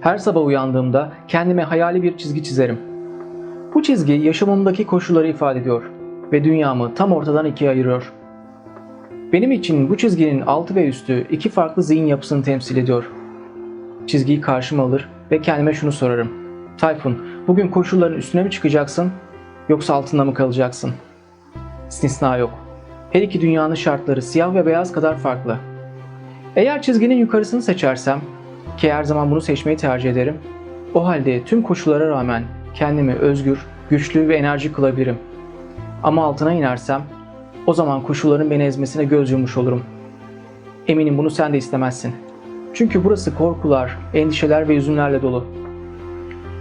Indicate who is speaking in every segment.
Speaker 1: Her sabah uyandığımda kendime hayali bir çizgi çizerim. Bu çizgi yaşamımdaki koşulları ifade ediyor ve dünyamı tam ortadan ikiye ayırıyor. Benim için bu çizginin altı ve üstü iki farklı zihin yapısını temsil ediyor. Çizgiyi karşıma alır ve kendime şunu sorarım. Tayfun, bugün koşulların üstüne mi çıkacaksın yoksa altında mı kalacaksın? İstisna yok. Her iki dünyanın şartları siyah ve beyaz kadar farklı. Eğer çizginin yukarısını seçersem, ki her zaman bunu seçmeyi tercih ederim, o halde tüm koşullara rağmen kendimi özgür, güçlü ve enerjik kılabilirim. Ama altına inersem, o zaman koşulların beni ezmesine göz yummuş olurum. Eminim bunu sen de istemezsin. Çünkü burası korkular, endişeler ve üzümlerle dolu.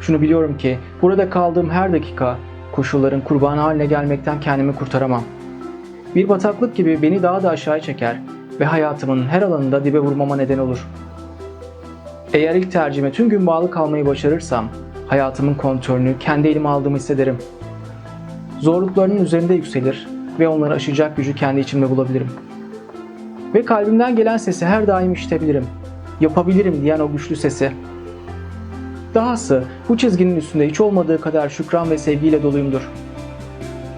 Speaker 1: Şunu biliyorum ki burada kaldığım her dakika koşulların kurbanı haline gelmekten kendimi kurtaramam. Bir bataklık gibi beni daha da aşağı çeker ve hayatımın her alanında dibe vurmama neden olur. Eğer ilk tercihime tüm gün bağlı kalmayı başarırsam hayatımın kontrolünü kendi elime aldığımı hissederim. Zorluklarının üzerinde yükselir ve onları aşacak gücü kendi içimde bulabilirim. Ve kalbimden gelen sesi her daim işitebilirim. Yapabilirim diyen o güçlü sesi. Dahası bu çizginin üstünde hiç olmadığı kadar şükran ve sevgiyle doluyumdur.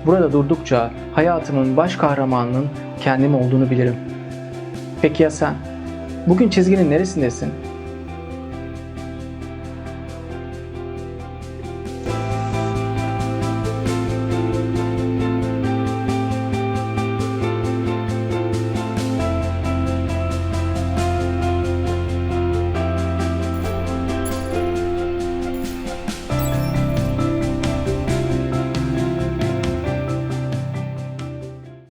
Speaker 1: Burada durdukça hayatımın baş kahramanının kendim olduğunu bilirim. Peki ya sen? Bugün çizginin neresindesin?